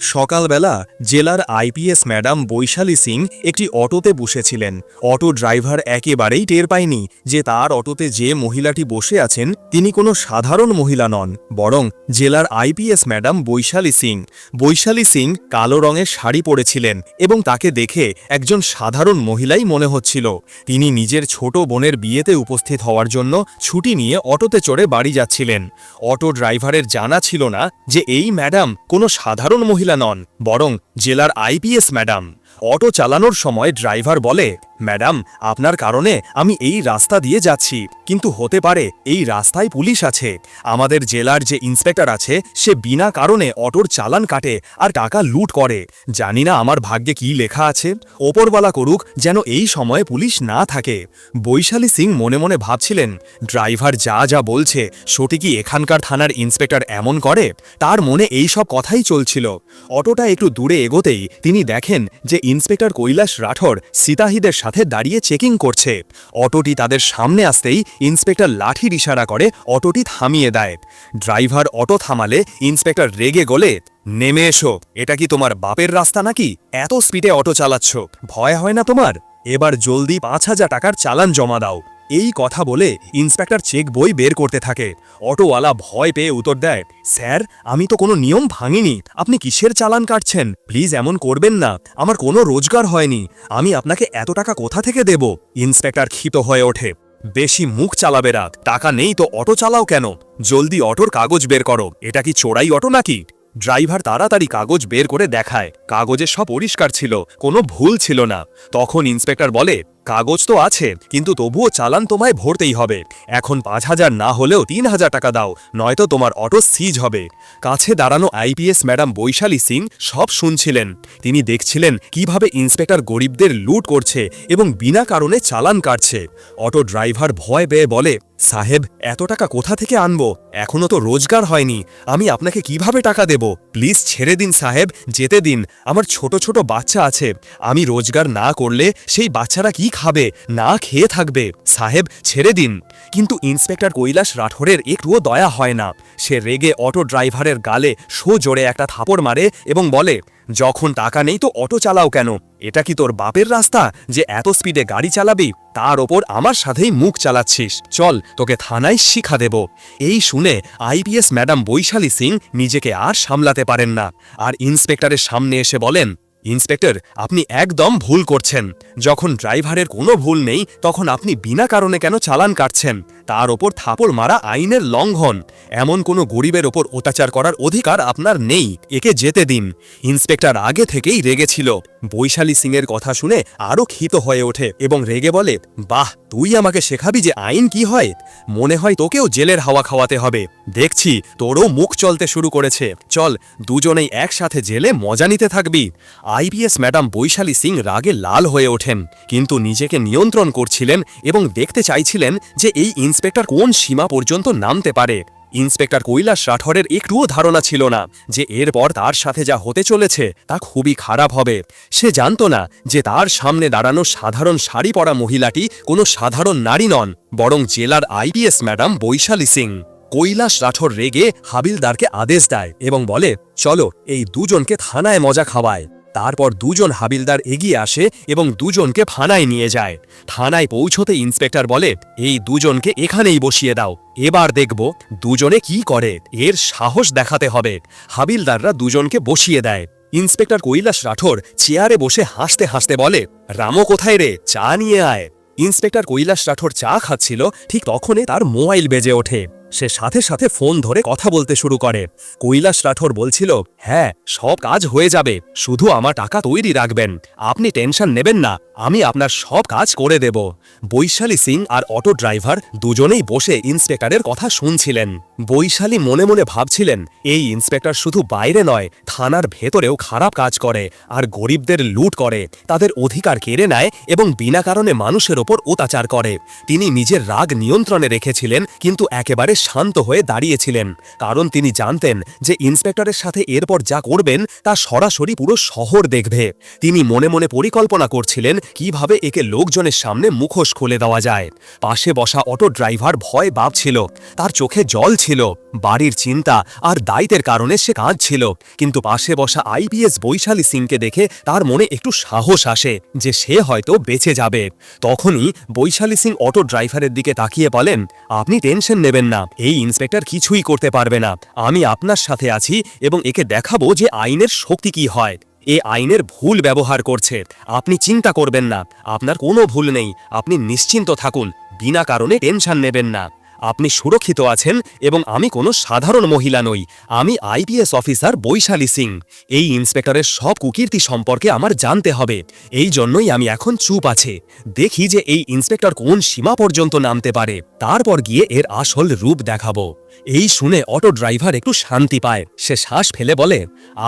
সকালবেলা জেলার IPS madam Vaishali Singh একটি অটোতে বসেছিলেন। অটো ড্রাইভার একেবারেই টের পায়নি যে তার অটোতে যে মহিলাটি বসে আছেন, তিনি কোনো সাধারণ মহিলা নন, বরং জেলার আইপিএস ম্যাডাম বৈশালী সিং। বৈশালী সিং কালো রঙের শাড়ি পরেছিলেন এবং তাকে দেখে একজন সাধারণ মহিলাই মনে হচ্ছিল। তিনি নিজের ছোট বোনের বিয়েতে উপস্থিত হওয়ার জন্য ছুটি নিয়ে অটোতে চড়ে বাড়ি যাচ্ছিলেন। অটো ড্রাইভারের জানা ছিল না যে এই ম্যাডাম কোনো সাধারণ মহিলা নন বরং জেলার আইপিএস ম্যাডাম। অটো চালানোর সময় ড্রাইভার বলে ম্যাডাম, আপনার কারণে আমি এই রাস্তা দিয়ে যাচ্ছি। কিন্তু হতে পারে এই রাস্তায় পুলিশ আছে। আমাদের জেলার যে ইন্সপেক্টর আছে, সে বিনা কারণে অটোর চালান কাটে আর টাকা লুট করে। জানি না আমার ভাগ্যে কি লেখা আছে। ওপরওয়ালা করুক যেন এই সময়ে পুলিশ না থাকে। বৈশালী সিং মনে মনে ভাবছিলেন, ড্রাইভার যা যা বলছে সঠিকই এখানকার থানার ইন্সপেক্টর এমন করে? তার মনে এই সব কথাই চলছিল। অটোটা একটু দূরে এগোতেই তিনি দেখেন যে ইন্সপেক্টর কৈলাস রাঠোর সিতাহিদের সাথে দাঁড়িয়ে চেকিং করছে। অটোটি তাদের সামনে আসতেই ইন্সপেক্টর লাঠির ইশারা করে অটোটি থামিয়ে দেয়। ড্রাইভার অটো থামালে ইন্সপেক্টর রেগে গলে, নেমে এসো, এটা কি তোমার বাপের রাস্তা নাকি? এত স্পিডে অটো চালাচ্ছ, ভয় হয় না তোমার? এবার জলদি পাঁচ হাজার টাকার চালান জমা দাও। এই কথা বলে ইন্সপেক্টর চেক বই বের করতে থাকে। অটোওয়ালা ভয় পেয়ে উত্তর দেয়, স্যার, আমি তো কোনো নিয়ম ভাঙিনি। আপনি কিসের চালান কাটছেন? প্লিজ এমন করবেন না। আমার কোনো রোজগার হয়নি। আমি আপনাকে এত টাকা কোথা থেকে দেব? ইন্সপেক্টর ক্ষিত হয়ে ওঠে, বেশি মুখ চালাবে রাত। টাকা নেই তো অটো চালাও কেন? জলদি অটোর কাগজ বের করো। এটা কি চোরাই অটো নাকি? ড্রাইভার তাড়াতাড়ি কাগজ বের করে দেখায়। কাগজে সব পরিষ্কার ছিল, কোনো ভুল ছিল না। তখন ইন্সপেক্টর বলে কাগজ তো আছে, কিন্তু তবুও চালান তোমায় ভরতেই হবে। এখন পাঁচ হাজার না হলেও তিন হাজার টাকা দাও, নয়তো তোমার অটো সিজ হবে। কাছে দাঁড়ানো আইপিএস ম্যাডাম বৈশালী সিং সব শুনছিলেন। তিনি দেখছিলেন কীভাবে ইন্সপেক্টর গরিবদের লুট করছে এবং বিনা কারণে চালান কাটছে। অটো ড্রাইভার ভয় পেয়ে বলে সাহেব, এত টাকা কোথা থেকে আনব? এখনও তো রোজগার হয়নি। আমি আপনাকে কীভাবে টাকা দেব? প্লিজ ছেড়ে দিন সাহেব, যেতে দিন। আমার ছোট ছোট বাচ্চা আছে। আমি রোজগার না করলে সেই বাচ্চারা কি খাবে? না খেয়ে থাকবে। সাহেব, ছেড়ে দিন। কিন্তু ইন্সপেক্টর কৈলাস রাঠোরের একটুও দয়া হয় না। সে রেগে অটো ড্রাইভারের গালে শো জোরে একটা থাপড় মারে এবং বলে যখন টাকা নেই তো অটো চালাও কেন? এটা কি তোর বাপের রাস্তা যে এত স্পিডে গাড়ি চালাবি? তার ওপর আমার সাথেই মুখ চালাচ্ছিস। চল, তোকে থানায় শিখা দেব। এই শুনে আইপিএস ম্যাডাম বৈশালী সিং নিজেকে আর সামলাতে পারেন না। আর ইন্সপেক্টরের সামনে এসে বলেন, ইন্সপেক্টর, আপনি একদম ভুল করছেন। যখন ড্রাইভারের কোনো ভুল নেই, তখন আপনি বিনা কারণে কেন চালান কাটছেন? তার ওপর থাপড় মারা আইনের লঙ্ঘন। এমন কোনো গরিবের ওপর অত্যাচার করার অধিকার আপনার নেই। একে যেতে দিন। ইন্সপেক্টর আগে থেকেই রেগেছিল। বৈশালী সিংয়ের কথা শুনে আরও ক্ষিত হয়ে ওঠে এবং রেগে বলে, বাহ, তুই আমাকে শেখাবি যে আইন কি হয়? মনে হয় তোকেও জেলের হাওয়া খাওয়াতে হবে। দেখছি, তোরও মুখ চলতে শুরু করেছে। চল, দুজনেই একসাথে জেলে মজা নিতে থাকবি। আইপিএস ম্যাডাম বৈশালী সিং রাগে লাল হয়ে ওঠেন। কিন্তু নিজেকে নিয়ন্ত্রণ করছিলেন এবং দেখতে চাইছিলেন যে এই ইন্সপেক্টর কোন সীমা পর্যন্ত নামতে পারে? ইন্সপেক্টর কৈলাস রাঠোরের একটুও ধারণা ছিল না যে এরপর তার সাথে যা হতে চলেছে তা খুবই খারাপ হবে। সে জানত না যে তার সামনে দাঁড়ানো সাধারণ শাড়ি পরা মহিলাটি কোনো সাধারণ নারী নন, বরং জেলার আইপিএস ম্যাডাম বৈশালী সিং। কৈলাস রাঠোর রেগে হাবিলদারকে আদেশ দেয় এবং বলে, চলো, এই দুজনকে থানায় মজা খাওয়ায়। তারপর দুজন হাবিলদার এগিয়ে আসে এবং দুজনকে থানায় নিয়ে যায়। থানায় পৌঁছতে ইন্সপেক্টর বলে, এই দুজনকে এখানেই বসিয়ে দাও। এবার দেখব দুজনে কি করে। এর সাহস দেখাতে হবে। হাবিলদাররা দুজনকে বসিয়ে দেয়। ইন্সপেক্টর কৈলাস রাঠোর চেয়ারে বসে হাসতে হাসতে বলে, রামো কোথায় রে? চা নিয়ে আয়। ইন্সপেক্টর কৈলাস রাঠোর চা খাচ্ছিল, ঠিক তখনই তার মোবাইল বেজে ওঠে। সে সাথে সাথে ফোন ধরে কথা বলতে শুরু করে। কৈলাস রাঠোর বলছিল হ্যাঁ সব কাজ হয়ে যাবে। শুধু আমার টাকা তৈরি রাখবেন। আপনি টেনশন নেবেন না। আমি আপনার সব কাজ করে দেব। বৈশালী সিং আর অটো ড্রাইভার দুজনেই বসে ইন্সপেক্টরের কথা শুনছিলেন। বৈশালী মনে মনে ভাবছিলেন, এই ইন্সপেক্টর শুধু বাইরে নয়, থানার ভেতরেও খারাপ কাজ করে আর গরিবদের লুট করে। তাদের অধিকার কেড়ে নেয় এবং বিনা কারণে মানুষের ওপর অত্যাচার করে। তিনি নিজের রাগ নিয়ন্ত্রণে রেখেছিলেন, কিন্তু একেবারে শান্ত হয়ে দাঁড়িয়েছিলেন, কারণ তিনি জানতেন যে ইন্সপেক্টরের সাথে এরপর যা করবেন তা সরাসরি পুরো শহর দেখবে। তিনি মনে মনে পরিকল্পনা করছিলেন কীভাবে একে লোকজনের সামনে মুখোশ খুলে দেওয়া যায়। পাশে বসা অটো ড্রাইভার ভয় ভাবছিল, তার চোখে জল ছিল, বাড়ির চিন্তা আর দায়িত্বের কারণে সে কাঁদছিল, কিন্তু পাশে বসা আইপিএস বৈশালী সিংকে দেখে তার মনে একটু সাহস আসে যে সে হয়তো বেঁচে যাবে। তখনই বৈশালী সিং অটো ড্রাইভারের দিকে তাকিয়ে বলেন, আপনি টেনশন নেবেন না এই ইন্সপেক্টর কিছুই করতে পারবে না। আমি আপনার সাথে আছি এবং একে দেখাবো যে আইনের শক্তি কি হয়। এ আইনের ভুল ব্যবহার করছে। আপনি চিন্তা করবেন না। আপনার কোনো ভুল নেই। আপনি নিশ্চিন্ত থাকুন। বিনা কারণে টেনশন নেবেন না। আপনি সুরক্ষিত আছেন এবং আমি কোনো সাধারণ মহিলা নই। আমি আইপিএস অফিসার বৈশালী সিং। এই ইন্সপেক্টরের সব কুকীর্তি সম্পর্কে আমার জানতে হবে। এই জন্যই আমি এখন চুপ আছে। দেখি যে এই ইন্সপেক্টর কোন সীমা পর্যন্ত নামতে পারে। তারপর গিয়ে এর আসল রূপ দেখাবো। এই শুনে অটো ড্রাইভার একটু শান্তি পায়। সে শ্বাস ফেলে বলে,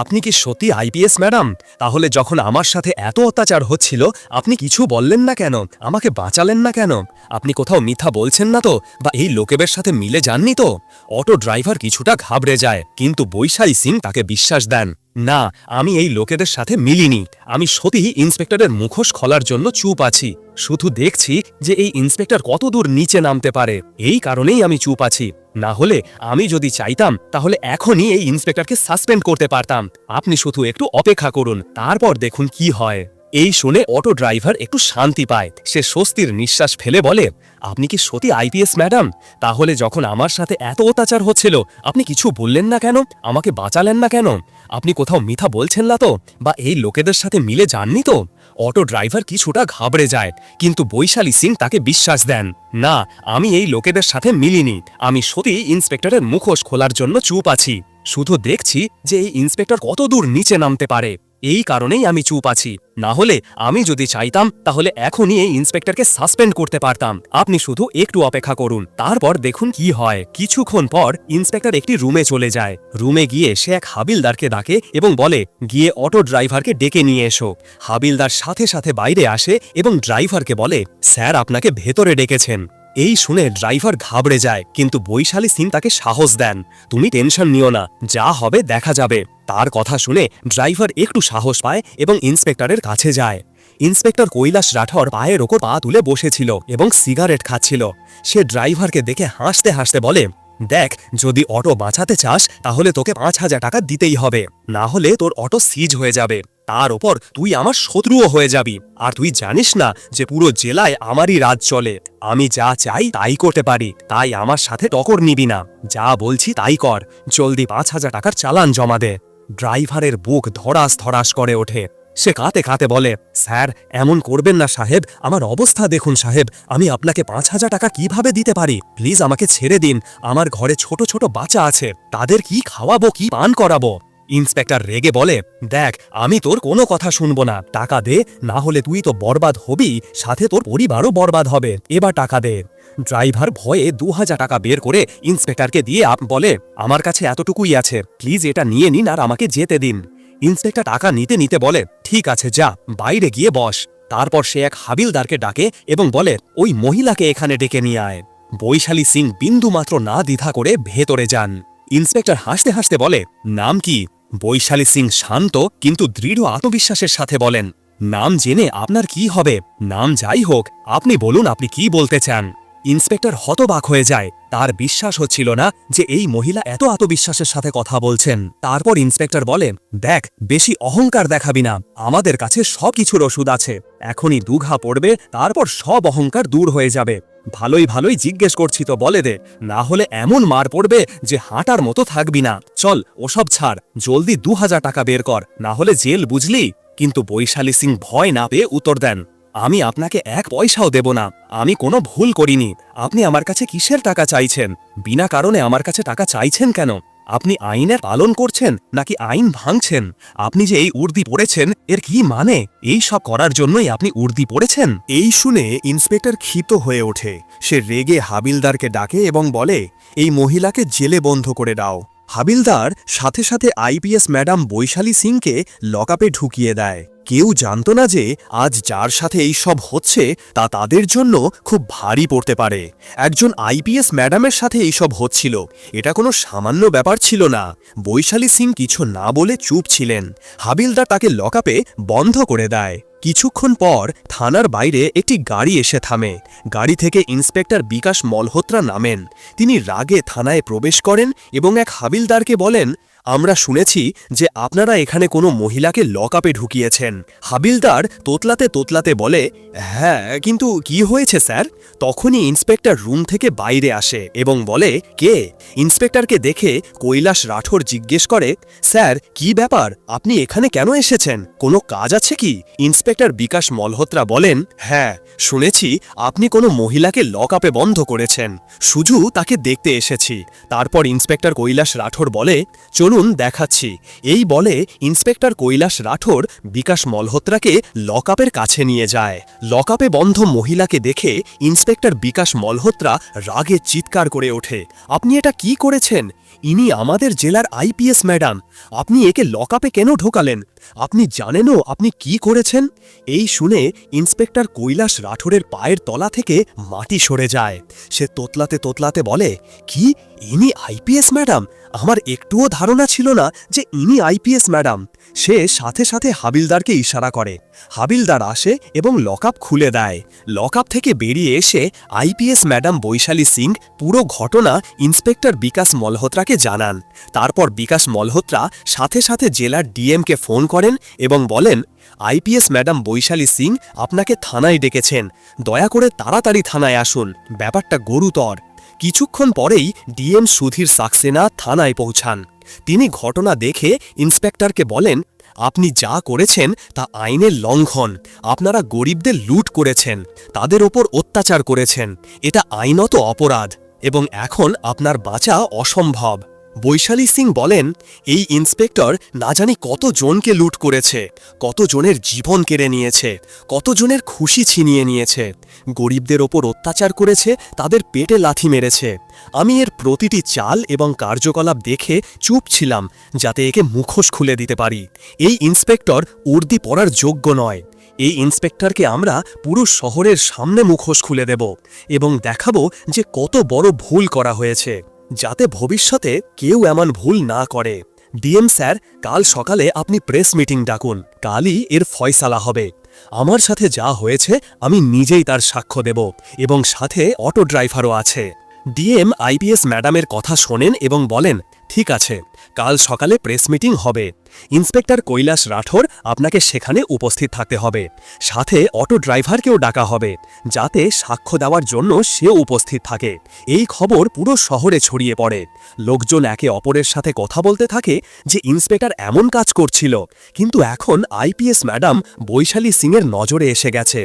আপনি কি সত্যি আইপিএস ম্যাডাম? তাহলে যখন আমার সাথে এত অত্যাচার হচ্ছিল, আপনি কিছু বললেন না কেন? আমাকে বাঁচালেন না কেন? আপনি কোথাও মিথ্যা বলছেন না তো? বা এই লোকেবের সাথে মিলে যাননি তো? অটো ড্রাইভার কিছুটা ঘাবড়ে যায়, কিন্তু বৈশালী সিং তাকে বিশ্বাস দেন। না, আমি এই লোকেদের সাথে মিলিনি। আমি সত্যিই ইন্সপেক্টরের মুখোশ খোলার জন্য চুপ আছি। শুধু দেখছি যে এই ইন্সপেক্টর কত দূর নিচে নামতে পারে। এই কারণেই আমি চুপ আছি। না হলে আমি যদি চাইতাম, তাহলে এখনই এই ইন্সপেক্টরকে সাসপেন্ড করতে পারতাম। আপনি শুধু একটু অপেক্ষা করুন, তারপর দেখুন কি হয়। এই শুনে অটো ড্রাইভার একটু শান্তি পায়। সে স্বস্তির নিঃশ্বাস ফেলে বলে, আপনি কি সত্যি আইপিএস ম্যাডাম? তাহলে যখন আমার সাথে এত অত্যাচার হচ্ছিল, আপনি কিছু বললেন না কেন? আমাকে বাঁচালেন না কেন? আপনি কোথাও মিথা বলছেন না তো? বা এই লোকেদের সাথে মিলে যাননি তো? অটো ড্রাইভার কিছুটা ঘাবড়ে যায়, কিন্তু বৈশালী সিং তাকে বিশ্বাস দেন, না, আমি এই লোকেদের সাথে মিলিনি। আমি সত্যি ইন্সপেক্টরের মুখোশ খোলার জন্য চুপ আছি। শুধু দেখছি যে এই ইন্সপেক্টর কত দূর নিচে নামতে পারে। এই কারণেই আমি চুপ আছি। না হলে আমি যদি চাইতাম, তাহলে এখনই এই ইন্সপেক্টরকে সাসপেন্ড করতে পারতাম। আপনি শুধু একটু অপেক্ষা করুন। তারপর দেখুন কি হয়। কিছুক্ষণ পর ইন্সপেক্টর একটি রুমে চলে যায়। রুমে গিয়ে সে এক হাবিলদারকে ডাকে এবং বলে, গিয়ে অটো ড্রাইভারকে ডেকে নিয়ে এসো। হাবিলদার সাথে সাথে বাইরে আসে এবং ড্রাইভারকে বলে, স্যার, আপনাকে ভেতরে ডেকেছেন। এই শুনে ড্রাইভার ঘাবড়ে যায়, কিন্তু বৈশালী সিং তাকে সাহস দেন। তুমি টেনশন নিও না, যা হবে দেখা যাবে। তার কথা শুনে ড্রাইভার একটু সাহস পায় এবং ইন্সপেক্টরের কাছে যায়। ইন্সপেক্টর কৈলাস রাঠর পায়ের ওপর পা তুলে বসেছিল এবং সিগারেট খাচ্ছিল। সে ড্রাইভারকে দেখে হাসতে হাসতে বলে, দেখ, যদি অটো বাঁচাতে চাস, তাহলে তোকে পাঁচ হাজার টাকা দিতেই হবে। না হলে তোর অটো সিজ হয়ে যাবে। তার ওপর তুই আমার শত্রুও হয়ে যাবি। আর তুই জানিস না যে পুরো জেলায় আমারই রাজ চলে। আমি যা চাই তাই করতে পারি, তাই আমার সাথে টকর নিবি না। যা বলছি তাই কর, জলদি পাঁচ হাজার টাকার চালান জমা দে। ড্রাইভারের বুক ধরাস ধরাস করে ওঠে। সে কাতে কাতে বলে, স্যার, এমন করবেন না সাহেব। আমার অবস্থা দেখুন সাহেব। আমি আপনাকে পাঁচ হাজার টাকা কীভাবে দিতে পারি? প্লিজ আমাকে ছেড়ে দিন। আমার ঘরে ছোট ছোট বাচ্চা আছে। তাদের কি খাওয়াবো, কি পান করাবো? ইন্সপেক্টর রেগে বলে, দেখ, আমি তোর কোনো কথা শুনব না। টাকা দে, না হলে তুই তো বরবাদ হবি, সাথে তোর পরিবারও বরবাদ হবে। এবার টাকা দে। ড্রাইভার ভয়ে দু হাজার টাকা বের করে ইন্সপেক্টরকে দিয়ে আপ বলে, আমার কাছে এতটুকুই আছে। প্লিজ এটা নিয়ে নিন আর আমাকে যেতে দিন। ইন্সপেক্টর টাকা নিতে নিতে বলে, ঠিক আছে, যা, বাইরে গিয়ে বস। তারপর সে এক হাবিলদারকে ডাকে এবং বলে, ওই মহিলাকে এখানে ডেকে নিয়ে আয়। বৈশালী সিং বিন্দুমাত্র না দ্বিধা করে ভেতরে যান। ইন্সপেক্টর হাসতে হাসতে বলে, নাম কি? বৈশালী সিং শান্ত কিন্তু দৃঢ় আত্মবিশ্বাসের সাথে বলেন, নাম জেনে আপনার কি হবে? নাম যাই হোক, আপনি বলুন আপনি কি বলতে চান? ইন্সপেক্টর হতবাক হয়ে যায়। তার বিশ্বাস হচ্ছিল না যে এই মহিলা এত আত্মবিশ্বাসের সাথে কথা বলছেন। তারপর ইন্সপেক্টর বলে, দেখ, বেশি অহংকার দেখাবি না। আমাদের কাছে সব কিছুর ওষুধ আছে। এখনই দুঘা পড়বে, তারপর সব অহংকার দূর হয়ে যাবে। ভালোই ভালোই জিজ্ঞেস করছি তো বলে দে। না হলে এমন মার পড়বে যে হাঁটার মতো থাকবি না। চল, ওসব ছাড়। জলদি দু হাজার টাকা বের কর। না হলে জেল বুঝলি? কিন্তু বৈশালী সিং ভয় না পেয়ে উত্তর দেন আমি আপনাকে এক পয়সাও দেব না। আমি কোনো ভুল করিনি। আপনি আমার কাছে কিসের টাকা চাইছেন? বিনা কারণে আমার কাছে টাকা চাইছেন কেন? আপনি আইনের পালন করছেন নাকি আইন ভাঙছেন? আপনি যে এই উর্দি পড়েছেন, এর কি মানে? এই সব করার জন্যই আপনি উর্দি পড়েছেন? এই শুনে ইন্সপেক্টর ক্ষিপ্ত হয়ে ওঠে। সে রেগে হাবিলদারকে ডাকে এবং বলে, এই মহিলাকে জেলে বন্ধ করে দাও। হাবিলদার সাথে সাথে আইপিএস ম্যাডাম বৈশালী সিংকে লকআপে ঢুকিয়ে দেয়। কেউ জানত না যে আজ যার সাথে এই সব হচ্ছে তা তাদের জন্য খুব ভারী পড়তে পারে। একজন আইপিএস ম্যাডামের সাথে এই সব হচ্ছিল। এটা কোনো সামান্য ব্যাপার ছিল না। বৈশালী সিং কিছু না বলে চুপ ছিলেন। হাবিলদার তাকে লকআপে বন্ধ করে দেয়। কিছুক্ষণ পর থানার বাইরে একটি গাড়ি এসে থামে। গাড়ি থেকে ইন্সপেক্টর বিকাশ মলহোত্রা নামেন। তিনি রাগে থানায় প্রবেশ করেন এবং এক হাবিলদারকে বলেন আমরা শুনেছি যে আপনারা এখানে কোনো মহিলাকে লকআপে ঢুকিয়েছেন। হাবিলদার তোতলাতে তোতলাতে বলে হ্যাঁ কিন্তু কি হয়েছে, স্যার? তখনই ইন্সপেক্টর রুম থেকে বাইরে আসে এবং বলে, কে? ইন্সপেক্টরকে দেখে কৈলাস রাঠোর জিজ্ঞেস করে, স্যার, কি ব্যাপার? আপনি এখানে কেন এসেছেন? কোনো কাজ আছে কি? ইন্সপেক্টর বিকাশ মলহোত্রা বলেন হ্যাঁ শুনেছি আপনি কোনো মহিলাকে লকআপে বন্ধ করেছেন। শুধু তাকে দেখতে এসেছি। তারপর ইন্সপেক্টর কৈলাস রাঠোর বলে চলুন দেখাচ্ছি। এই বলে ইন্সপেক্টর কৈলাস রাঠোর বিকাশ মলহোত্রাকে লকআপের কাছে নিয়ে যায়। লকআপে বন্ধ মহিলাকে দেখে ইন্সপেক্টর বিকাশ মলহোত্রা রাগে চিৎকার করে ওঠে। আপনি এটা কি করেছেন? ইনি আমাদের জেলার আইপিএস ম্যাডাম। আপনি একে লকআপে কেন ঢোকালেন? আপনি জানেনও আপনি কি করেছেন? এই শুনে ইন্সপেক্টর কৈলাস রাঠোরের পায়ের তলা থেকে মাটি সরে যায়। সে তোতলাতে তোতলাতে বলে, কি? ইনি আইপিএস ম্যাডাম? আমার একটুও ধারণা ছিল না যে ইনি আইপিএস ম্যাডাম। সে সাথে সাথে হাবিলদারকে ইশারা করে। হাবিলদার আসে এবং লকআপ খুলে দেয়। লকআপ থেকে বেরিয়ে এসে আইপিএস ম্যাডাম বৈশালী সিং পুরো ঘটনা ইন্সপেক্টর বিকাশ মলহোত্রাকে জানান। তারপর বিকাশ মলহোত্রা সাথে সাথে জেলার ডিএমকে ফোন করেন এবং বলেন আইপিএস ম্যাডাম বৈশালী সিং আপনাকে থানায় ডেকেছেন। দয়া করে তাড়াতাড়ি থানায় আসুন। ব্যাপারটা গুরুতর। কিছুক্ষণ পরেই ডিএম সুধীর সাক্সেনা থানায় পৌঁছান। তিনি ঘটনা দেখে ইন্সপেক্টরকে বলেন, আপনি যা করেছেন তা আইনের লঙ্ঘন। আপনারা গরিবদের লুট করেছেন। তাদের ওপর অত্যাচার করেছেন। এটা আইনত অপরাধ এবং এখন আপনার বাঁচা অসম্ভব। বৈশালী সিং বলেন, এই ইন্সপেক্টর না জানি কত জনকে লুট করেছে কত জনের জীবন কেড়ে নিয়েছে কত জনের খুশি ছিনিয়ে নিয়েছে, গরিবদের ওপর অত্যাচার করেছে, তাদের পেটে লাথি মেরেছে। আমি এর প্রতিটি চাল এবং কার্যকলাপ দেখে চুপ ছিলাম, যাতে একে মুখোশ খুলে দিতে পারি। এই ইন্সপেক্টর উর্দি পড়ার যোগ্য নয়। এই ইন্সপেক্টরকে আমরা পুরো শহরের সামনে মুখোশ খুলে দেব এবং দেখাবো যে কত বড় ভুল করা হয়েছে। যাতে ভবিষ্যতে কেউ এমন ভুল না করে। ডিএম স্যার, কাল সকালে আপনি প্রেস মিটিং ডাকুন। কালই এর ফয়সালা হবে। আমার সাথে যা হয়েছে, আমি নিজেই তার সাক্ষ্য দেব এবং সাথে অটো ড্রাইভারও আছে। ডিএম আইপিএস ম্যাডামের কথা শোনেন এবং বলেন ঠিক আছে, কাল সকালে প্রেস মিটিং হবে। ইন্সপেক্টর কৈলাস রাঠোর আপনাকে সেখানে উপস্থিত থাকতে হবে। সাথে অটো ড্রাইভারকেও ডাকা হবে, যাতে সাক্ষ্য দেওয়ার জন্য সেও উপস্থিত থাকে। এই খবর পুরো শহরে ছড়িয়ে পড়ে। লোকজন একে অপরের সাথে কথা বলতে থাকে যে ইন্সপেক্টর এমন কাজ করছিল, কিন্তু এখন আইপিএস ম্যাডাম বৈশালী সিংয়ের নজরে এসে গেছে।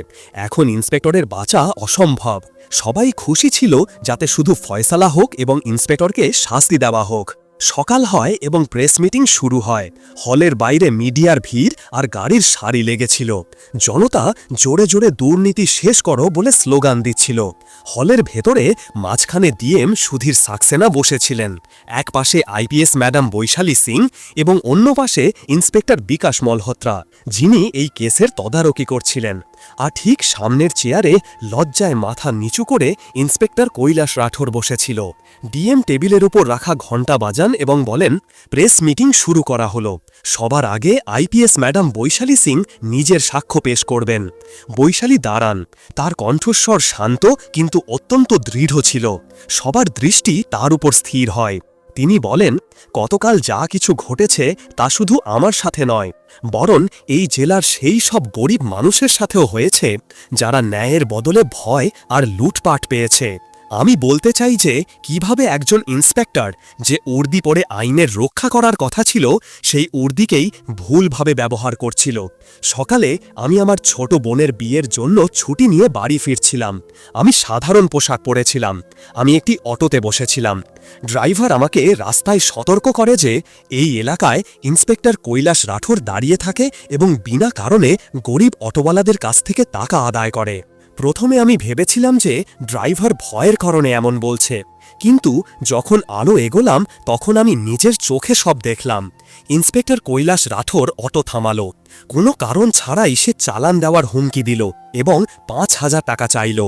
এখন ইন্সপেক্টরের বাঁচা অসম্ভব। সবাই খুশি ছিল যাতে শুধু ফয়সালা হোক এবং ইন্সপেক্টরকে শাস্তি দেওয়া হোক। সকাল হয় এবং প্রেস মিটিং শুরু হয়। হলের বাইরে মিডিয়ার ভিড় আর গাড়ির সারি লেগেছিল। জনতা জোরে জোরে দুর্নীতি শেষ করো বলে স্লোগান দিচ্ছিল। হলের ভেতরে মাঝখানে ডিএম সুধীর সাক্সেনা বসেছিলেন। এক পাশে আইপিএস ম্যাডাম বৈশালী সিং এবং অন্য পাশে ইন্সপেক্টর বিকাশ মলহোত্রা, যিনি এই কেসের তদারকি করছিলেন। আর ঠিক সামনের চেয়ারে লজ্জায় মাথা নিচু করে ইন্সপেক্টর কৈলাস রাঠোর বসেছিল। ডিএম টেবিলের উপর রাখা ঘণ্টা বাজান এবং বলেন, প্রেস মিটিং শুরু করা হলো। সবার আগে আইপিএস ম্যাডাম বৈশালী সিং নিজের সাক্ষ্য পেশ করবেন। বৈশালী দাঁড়ান। তার কণ্ঠস্বর শান্ত কিন্তু অত্যন্ত দৃঢ় ছিল। সবার দৃষ্টি তার উপর স্থির হয়। তিনি বলেন কতকাল যা কিছু ঘটেছে তা শুধু আমার সাথে নয়, বরং এই জেলার সেই সব গরিব মানুষের সাথেও হয়েছে, যারা ন্যায়ের বদলে ভয় আর লুটপাট পেয়েছে। আমি বলতে চাই যে, কীভাবে একজন ইন্সপেক্টর যে উর্দি পরে আইনের রক্ষা করার কথা ছিল, সেই উর্দিকেই ভুলভাবে ব্যবহার করছিল। সকালে আমি আমার ছোট বোনের বিয়ের জন্য ছুটি নিয়ে বাড়ি ফিরছিলাম। আমি সাধারণ পোশাক পরেছিলাম। আমি একটি অটোতে বসেছিলাম। ড্রাইভার আমাকে রাস্তায় সতর্ক করে যে, এই এলাকায় ইন্সপেক্টর কৈলাস রাঠোর দাঁড়িয়ে থাকে এবং বিনা কারণে গরিব অটোওয়ালাদের কাছ থেকে টাকা আদায় করে। প্রথমে আমি ভেবেছিলাম যে ড্রাইভার ভয়ের কারণে এমন বলছে। কিন্তু যখন আলো এগোলাম, তখন আমি নিজের চোখে সব দেখলাম। ইন্সপেক্টর কৈলাস রাঠোর অটো থামালো। কোনো কারণ ছাড়াই সে চালান দেওয়ার হুমকি দিল এবং পাঁচ হাজার টাকা চাইল।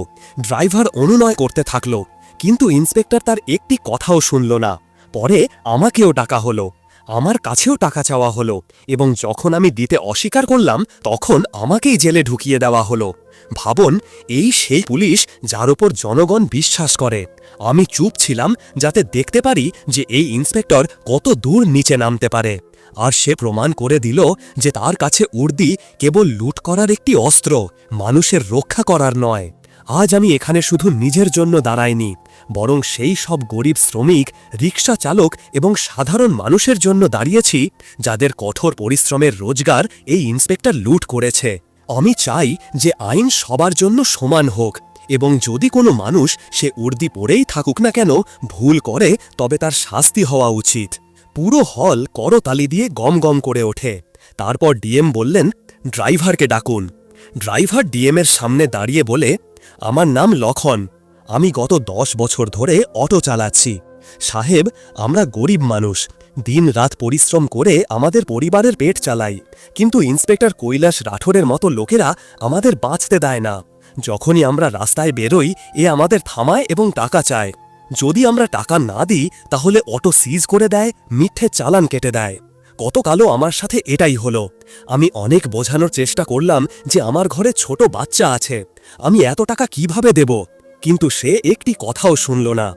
ড্রাইভার অনুনয় করতে থাকল, কিন্তু ইন্সপেক্টর তার একটি কথাও শুনল না। পরে আমাকেও টাকা হলো। আমার কাছেও টাকা চাওয়া হলো এবং যখন আমি দিতে অস্বীকার করলাম, তখন আমাকেই জেলে ঢুকিয়ে দেওয়া হলো। ভাবন, এই সেই পুলিশ যার ওপর জনগণ বিশ্বাস করে। আমি চুপ ছিলাম যাতে দেখতে পারি যে এই ইন্সপেক্টর কত দূর নিচে নামতে পারে। আর সে প্রমাণ করে দিল যে তার কাছে উর্দি কেবল লুট করার একটি অস্ত্র, মানুষের রক্ষা করার নয়। আজ আমি এখানে শুধু নিজের জন্য দাঁড়াইনি। বরং সেই সব গরিব শ্রমিক রিক্সা চালক এবং সাধারণ মানুষের জন্য দাঁড়িয়েছি, যাদের কঠোর পরিশ্রমের রোজগার এই ইন্সপেক্টর লুট করেছে। আমি চাই যে আইন সবার জন্য সমান হোক এবং যদি কোনো মানুষ সে উর্দি পরেই থাকুক না কেন, ভুল করে, তবে তার শাস্তি হওয়া উচিত। পুরো হল করতালি দিয়ে গম গম করে ওঠে। তারপর ডিএম বললেন, ড্রাইভারকে ডাকুন। ড্রাইভার ডিএমের সামনে দাঁড়িয়ে বলে, আমার নাম লখন। আমি গত দশ বছর ধরে অটো চালাচ্ছি। সাহেব, আমরা গরিব মানুষ। দিন রাত পরিশ্রম করে আমাদের পরিবারের পেট চালাই। কিন্তু ইন্সপেক্টর কৈলাস রাঠোরের মতো লোকেরা আমাদের বাঁচতে দেয় না। যখনই আমরা রাস্তায় বেরোই, এ আমাদের থামায় এবং টাকা চায়। যদি আমরা টাকা না দিই, তাহলে অটো সিজ করে দেয়, মিথ্যে চালান কেটে দেয়। গতকালও আমার সাথে এটাই হলো। আমি অনেক বোঝানোর চেষ্টা করলাম যে আমার ঘরে ছোট বাচ্চা আছে। আমি এত টাকা কীভাবে দেব? কিন্তু সে একটি কথাও শুনল না।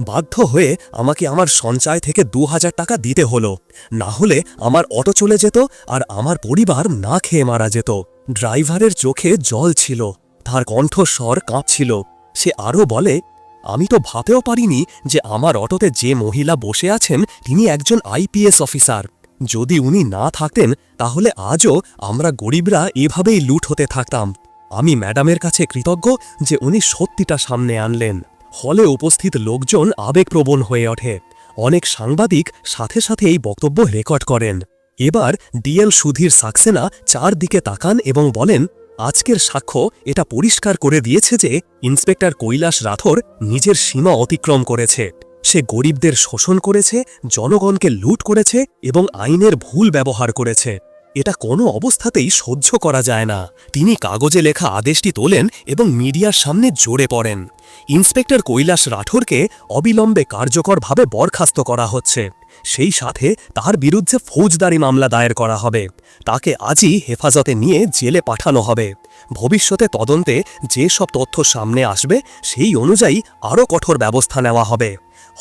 বাধ্য হয়ে আমাকে আমার সঞ্চয় থেকে দু হাজার টাকা দিতে হলো। না হলে আমার অটো চলে যেত আর আমার পরিবার না খেয়ে মারা যেত। ড্রাইভারের চোখে জল ছিল, তার কণ্ঠস্বর কাঁপছিল। সে আরও বলে, আমি তো ভাবতেও পারিনি যে আমার অটোতে যে মহিলা বসে আছেন তিনি একজন আইপিএস অফিসার। যদি উনি না থাকতেন তাহলে আজও আমরা গরিবরা এভাবেই লুট হতে থাকতাম। আমি ম্যাডামের কাছে কৃতজ্ঞ যে উনি সত্যিটা সামনে আনলেন। হলে উপস্থিত লোকজন আবেগপ্রবণ হয়ে ওঠে। অনেক সাংবাদিক সাথে সাথে এই বক্তব্য রেকর্ড করেন। এবার ডিএল সুধীর সাক্সেনা চারদিকে তাকান এবং বলেন, আজকের সাক্ষ্য এটা পরিষ্কার করে দিয়েছে যে ইন্সপেক্টর কৈলাস রাথোর নিজের সীমা অতিক্রম করেছে। সে গরিবদের শোষণ করেছে, জনগণকে লুট করেছে এবং আইনের ভুল ব্যবহার করেছে। এটা কোনো অবস্থাতেই সহ্য করা যায় না। তিনি কাগজে লেখা আদেশটি তোলেন এবং মিডিয়ার সামনে জোরে পড়েন। ইন্সপেক্টর কৈলাস রাঠোরকে অবিলম্বে কার্যকরভাবে বরখাস্ত করা হচ্ছে। সেই সাথে তার বিরুদ্ধে ফৌজদারি মামলা দায়ের করা হবে। তাকে আজই হেফাজতে নিয়ে জেলে পাঠানো হবে। ভবিষ্যতে তদন্তে যে সব তথ্য সামনে আসবে, সেই অনুযায়ী আরও কঠোর ব্যবস্থা নেওয়া হবে।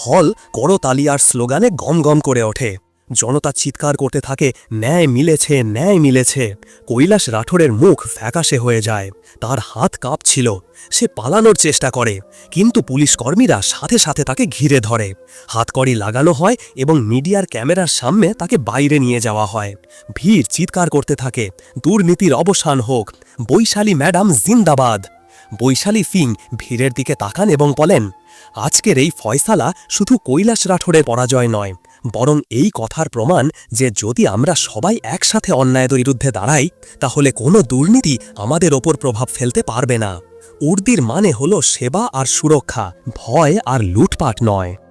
হল করতালিয়ার স্লোগানে গম গম করে ওঠে। জনতা চিৎকার করতে থাকে, ন্যায় মিলেছে ন্যায় মিলেছে। কৈলাস রাঠোরের মুখ ফ্যাকাশে হয়ে যায়। তার হাত কাঁপছিল। সে পালানোর চেষ্টা করে, কিন্তু পুলিশ কর্মীরা সাথে সাথে তাকে ঘিরে ধরে। হাতকড়ি লাগানো হয় এবং মিডিয়ার ক্যামেরার সামনে তাকে বাইরে নিয়ে যাওয়া হয়। ভিড় চিৎকার করতে থাকে, দুর্নীতির অবসান হোক। বৈশালী ম্যাডাম জিন্দাবাদ। বৈশালী সিং ভিড়ের দিকে তাকান এবং বলেন, আজকের এই ফয়সালা শুধু কৈলাস রাঠোরের পরাজয় নয় বরং এই কথার প্রমাণ যে যদি আমরা সবাই একসাথে অন্যায়ের বিরুদ্ধে দাঁড়াই, তাহলে কোনো দুর্নীতি আমাদের ওপর প্রভাব ফেলতে পারবে না। উর্দির মানে হল সেবা আর সুরক্ষা, ভয় আর লুটপাট নয়।